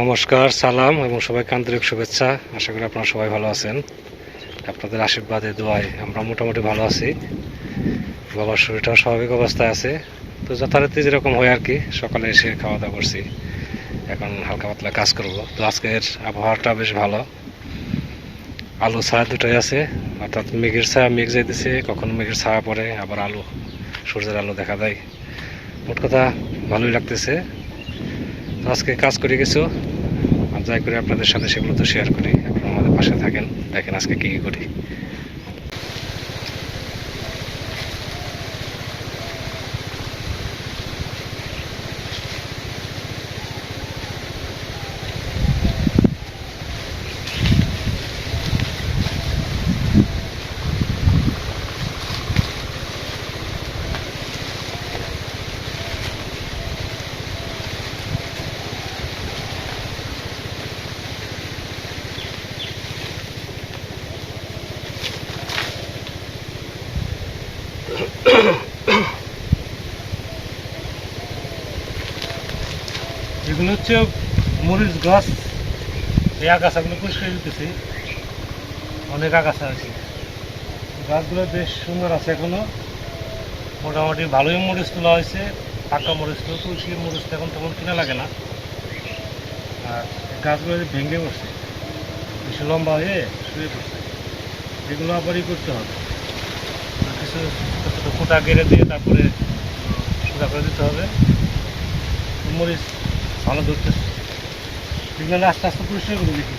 নমস্কার, সালাম এবং সবাইকে আন্তরিক শুভেচ্ছা। আশা করি আপনারা সবাই ভালো আছেন। আপনাদের আশীর্বাদে, দোয়ায় আমরা মোটামুটি ভালো আছি। বাবার শরীরটাও স্বাভাবিক অবস্থায় আছে। তো যথারীতি যেরকম হয় আর কি, সকালে এসে খাওয়া দাওয়া করছি। এখন হালকা পাতলা কাজ করব। তো আজকের আবহাওয়াটা বেশ ভালো। আলু ছায়া দুটোই আছে। অর্থাৎ মেঘের ছায়া মেঘ যাইতেছে কখনো মেঘের ছায়া পড়ে, আবার আলু, সূর্যের আলো দেখা দেয়। মোট কথা ভালোই লাগতেছে। আজকে কাজ করে গেছো, আর যাই করে আপনাদের সাথে সেগুলো তো শেয়ার করি। আপনারা আমাদের পাশে থাকেন, দেখেন আজকে কী কী করি। এগুলো হচ্ছে মরিচ গাছ। এই আগাছাগুলো পরিষ্কার দিতেছি অনেক আগাছা আছে। গাছগুলো বেশ সুন্দর আছে এখনও। মোটামুটি ভালোই মরিচ তোলা হয়েছে। পাকা মরিচ তো তুলসী মরিচ এখন তেমন কিনা লাগে না। আর গাছগুলো ভেঙে পড়ছে, বেশি লম্বা হয়ে শুয়ে পড়ছে। এগুলো আবারই করতে হবে। কিছু ছোটো ছোটো খোঁটা কেড়ে দিয়ে তারপরে সোজা করে দিতে হবে। মরিচ ভালো ধরতেছে। এগুলো আস্তে আস্তে পরিষ্কার করে দেখি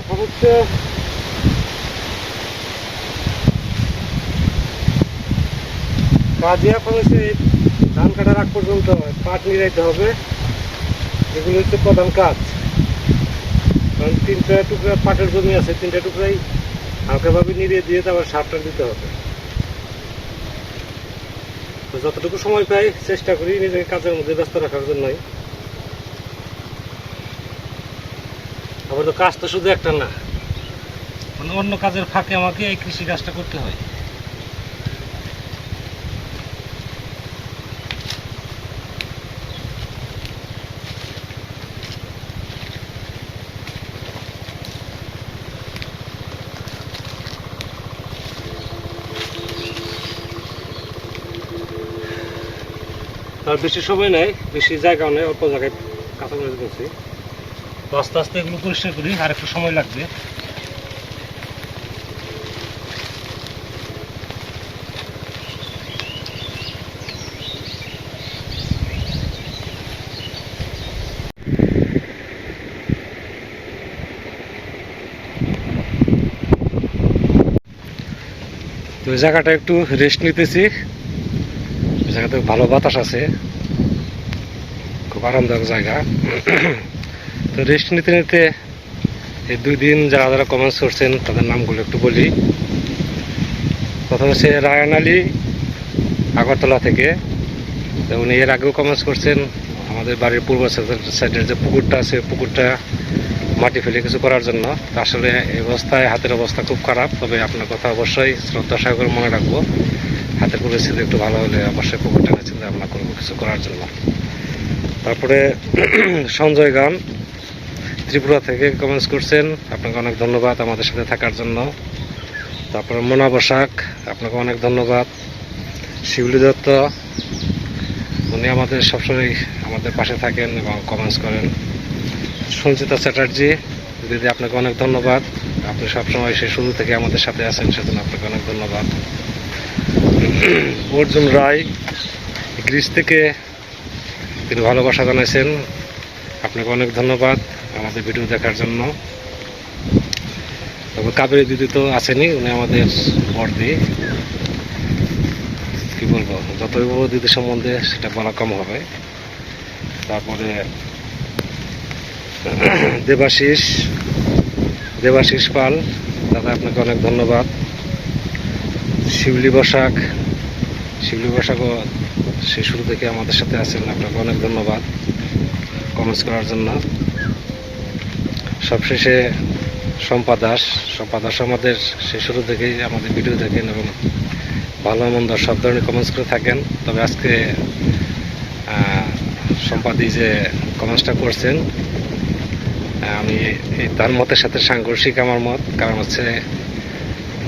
এখন হচ্ছে কাজে এখন হচ্ছে ধান কাটার আগ পর্যন্ত পাট নিরাইতে হবে। এগুলো হচ্ছে প্রধান কাজ। কারণ তিনটা টুকরা পাটের জমি আছে, তিনটা টুকরাই হালকাভাবে নিড়িয়ে দিয়ে তারপর সারটা দিতে হবে। যতটুকু সময় পাই চেষ্টা করি নিজেকে কাজের মধ্যে ব্যস্ত রাখার জন্যই। আবার তো কাজ তো শুধু একটা না মানে অন্য কাজের ফাঁকে আমাকে এই কৃষি কাজটা করতে হয়। তার বেশি সময় নেই, বেশি জায়গাও নেই, অল্প জায়গায় কাঁচামরিচ বলছি তো আস্তে আস্তে এগুলো পরিষ্কার করি, আর একটু সময় লাগবে। তো ওই জায়গাটা একটু রেস্ট নিতেছি। ওই জায়গাতে ভালো বাতাস আছে। খুব আরামদায়ক জায়গা। তো রেস্ট নিতে নিতে এই দুই দিন যারা যারা কমেন্টস করছেন, তাদের নামগুলো একটু বলি। প্রথম হচ্ছে রায়ান আলী, আগরতলা থেকে। উনি এর আগেও কমেন্টস করছেন। আমাদের বাড়ির পূর্ব সাইডের যে পুকুরটা আছে, পুকুরটা মাটি ফেলে কিছু করার জন্য। আসলে এই অবস্থায় হাতের অবস্থা খুব খারাপ, তবে আপনার কথা অবশ্যই শ্রদ্ধা সাগর মনে রাখব। হাতের পরিস্থিতি একটু ভালো হলে অবশ্যই পুকুরটা নিয়ে চিন্তা ভাবনা করব কিছু করার জন্য। তারপরে সঞ্জয় গান, ত্রিপুরা থেকে কমেন্টস করছেন। আপনাকে অনেক ধন্যবাদ আমাদের সাথে থাকার জন্য। তারপরে মোনা বসাক, আপনাকে অনেক ধন্যবাদ। শিউলি দত্ত, উনি আমাদের সবসময় আমাদের পাশে থাকেন এবং কমেন্টস করেন। সঞ্চিতা চ্যাটার্জি, দিদি, আপনাকে অনেক ধন্যবাদ। আপনি সবসময় সে শুরু থেকে আমাদের সাথে আছেন, সেজন্য আপনাকে অনেক ধন্যবাদ। অর্জুন রায়, গ্রিস থেকে তিনি ভালোবাসা জানাইছেন। আপনাকে অনেক ধন্যবাদ আমাদের ভিডিও দেখার জন্য। তবে কাবেরী দিদি তো আছেনই, উনি আমাদের বর্দি কি বলব? যতই বড় দিদি সম্বন্ধে সেটা বলা কম হবে। তারপরে দেবাশিস দেবাশিস পাল, দাদা আপনাকে অনেক ধন্যবাদ। শিবলি বসাক শিবলি বসাকও সে শুরু থেকে আমাদের সাথে আছেন, আপনাকে অনেক ধন্যবাদ কমেন্টস করার জন্য। সবশেষে শম্পা দাস শম্পা দাস আমাদের সে শুরু থেকেই আমাদের ভিডিও দেখেন এবং ভালো মন্দ সব ধরনের কমেন্টস করে থাকেন। তবে আজকে সম্পাদি যে কমেন্টসটা করছেন আমি এই তার মতের সাথে সাংঘর্ষিক আমার মত, কারণ হচ্ছে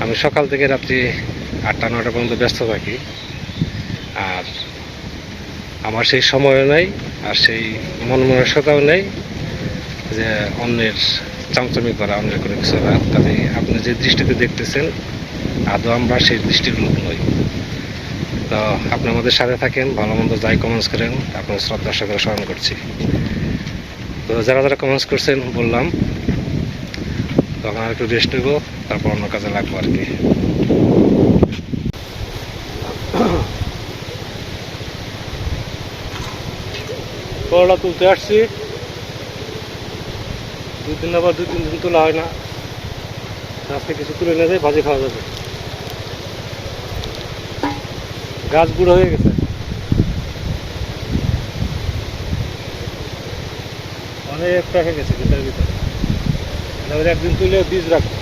আমি সকাল থেকে রাত্রি আটটা নটা পর্যন্ত ব্যস্ত থাকি। আর আমার সেই সময়ও নেই, আর সেই মন মানসিকতাও নেই যে অন্যের চামচামি করা, অন্যের কোনো কিছু না। আপনি যে দৃষ্টিতে দেখতেছেন, আদৌ আমরা সেই দৃষ্টির লোক নই। তো আপনি আমাদের সাথে থাকেন, ভালো মন্দ যাই কমেন্টস করেন, আপনার শ্রদ্ধা সাগরে স্মরণ করছি। তো যারা যারা কমেন্টস করছেন, বললাম। তখন একটু রেস্ট নেব, তারপর অন্য কাজে লাগবো আর কি। করলা তুলতে আসছি। দুই দিন আবার দুই তিন দিন তোলা হয় না। আজকে কিছু তুলে নিয়ে যায় ভাজি খাওয়া যাবে। গাছ বুড়ো হয়ে গেছে। অনেক টাকা গেছে ভিতরে। ভিতরে একদিন তুলে বীজ রাখব।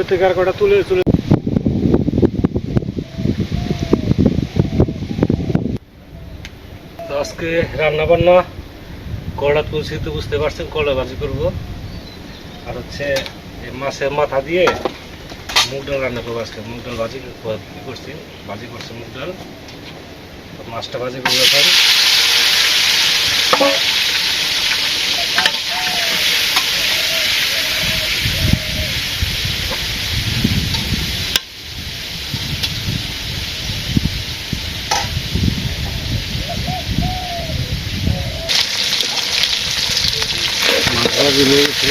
ভিতর থেকে আর কটা তুলে তুলে আজকে রান্না বান্না কড়া তুলছি তো বুঝতে পারছেন, কড়া ভাজি করব। আর হচ্ছে মাছের মাথা দিয়ে মুগ ডাল রান্না করব আজকে। মুগ ডাল ভাজি করছি ভাজি করছি মুগ ডাল। মাছটা ভাজি করব এখন। কাজে লেগেছে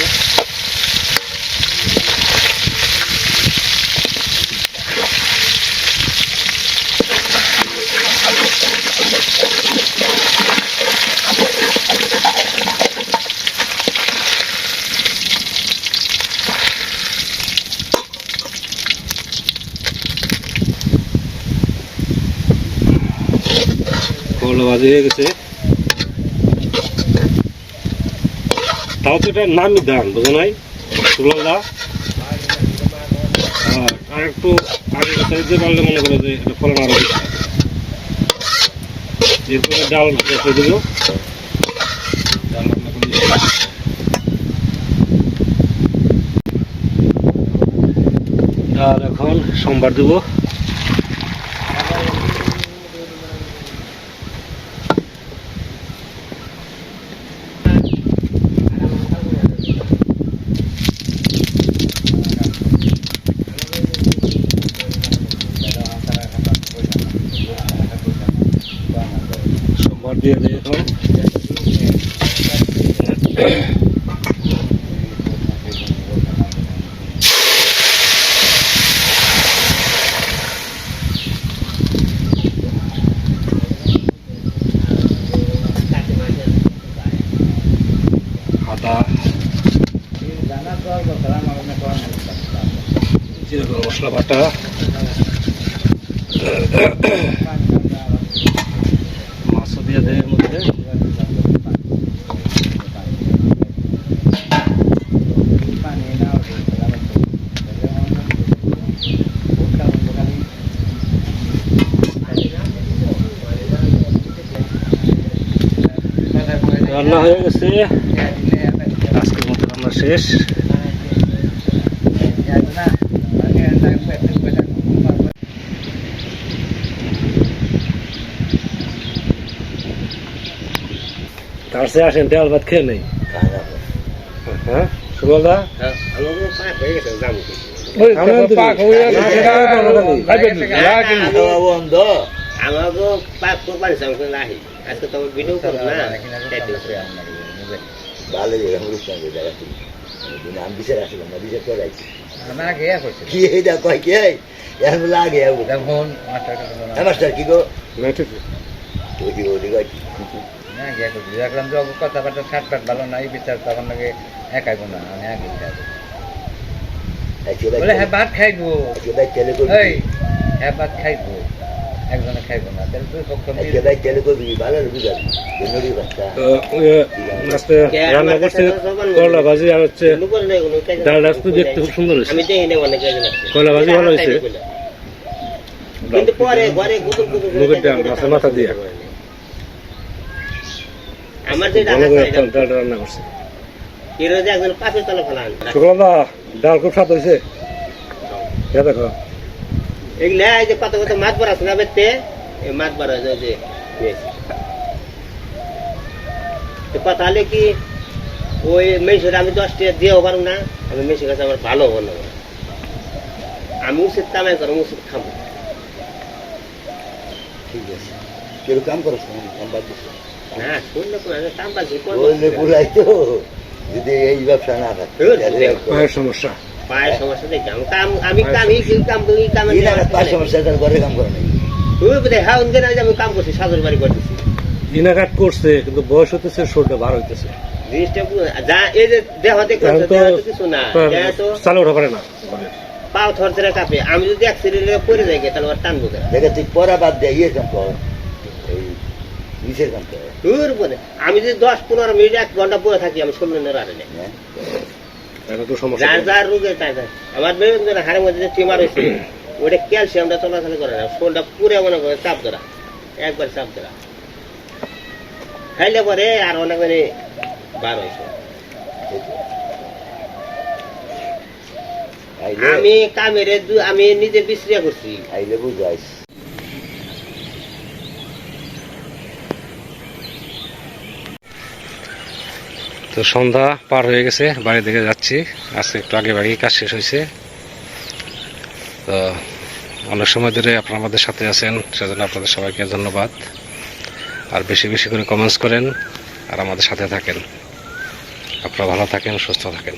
হয়ে গেছে তাও তো এটা নামি দাম বুঝো নাই? সুলন্দা আর একটু আগে সাইজে পারলে মনে করো যে এটা ফলন আরও এরপরে ডাল রেখে দেবো। ডাল। ডাল এখন সোমবার দেবো সোমবার দিয়ে দিই এখন আদা জিরে গরম মশলা বাটা মাছও দিয়ে দেয় এর মধ্যে রান্না হয়ে গেছে আজকের মতো রান্না শেষ তার সে আসেন ডাল ভাত খেয়ে নেই হ্যাঁ সুগলদা আমাকে পাক কোরবানি সামনে নাহি আজকে তো ভিডিও করব না ভালো জায়গা মুরুস্তান জায়গা তুমি আমি বিচার আসলাম না বিচার করে আইছি না গিয়া করছে কি এইটা কয় কি এখন লাগে ফোন মাস্টার কি গো ঠিক ওদি না গিয়া করছে দেখলাম যে কথাবার্তা ভালো নাই বিচার তখন নাকি একাইব না আমি আগে বলে হ্যাঁ ভাত খাইবো। এই হ্যাঁ ভাত খাইবো একজনে খাইবো না তাহলে দুই পক্ষ মিলে একেবারে তেলে করবি? ভালো বুঝাবি জন্যই বাচ্চা। তো আজকে রান্না করছে করলা ভাজি আর হচ্ছে ডাল রাস্তা দেখতে খুব সুন্দর হয়েছে। না ভাজি ভালো হয়েছে। ডাল মাথা দিয়ে। আমার যে ডাল রান্না করছে। এর যে একজন পাপের তলে ফেলান সুগলদা ডাল খুব স্বাদ হয়েছে? এ দেখো। এগুলা এই যে কত কত মাছ বড় আছে না বেতে এই মাছ বড় যে যে। বেশ। তো কথা হলে কি ওই মেশিন আমি দশ টাকা দিয়েও পারব না আমি মেশিন কাছে আমার ভালো হব না। আমি উচিত কামাই করব উচিত খাব ঠিক আছে। কেউ কাম করো বাদ দিচ্ছে তো যদি এই ব্যবসা না থাকে সমস্যা। পায়ের সমস্যা দেখি আমি কাম আমি কাম এই কাম করি কাম এই সমস্যা তার ঘরে কাম করে নাই। তুই বোধ হ্যাঁ উনকে না আমি কাম করছি সাদর বাড়ি করতেছি। ইনাঘাট করছে কিন্তু বয়স হতেছে শরীরটা বার হইতেছে। পুরো- যা এই যে কিছু না দেহ তো চালু পারে না। পাও থরথরে কাঁপে। আমি যদি অ্যাক্সিডেন্টে পড়ে যাই তাহলে টানবো দেখে তুই পড়া বাদ দিয়ে ইয়ে কাম কর। কাম দূর বলে। আমি যদি দশ পনেরো মিনিট এক ঘণ্টা পরে থাকি আমি হ্যাঁ। এখন তো সমস্যা যার যার রোগে আমার বিভিন্ন হাড়ের মধ্যে যে টিমার হয়েছে ওটা ক্যালসিয়ামটা চলাচল করে না। শোলটা পুরো মনে করে চাপ ধরা। একবার চাপ ধরা। খাইলে পরে আর অনেক মানে বার হয়েছে। আমি কামেরে আমি নিজে বিশ্রিয়া করছি। তো সন্ধ্যা পার হয়ে গেছে, বাড়ির দিকে যাচ্ছি। আজকে একটু আগে বাড়ি কাজ শেষ হয়েছে। তো অনেক সময় ধরে আপনারা আমাদের সাথে আছেন, সেজন্য আপনাদের সবাইকে ধন্যবাদ। আর বেশি বেশি করে কমেন্টস করেন আর আমাদের সাথে থাকেন। আপনারা ভালো থাকেন, সুস্থ থাকেন।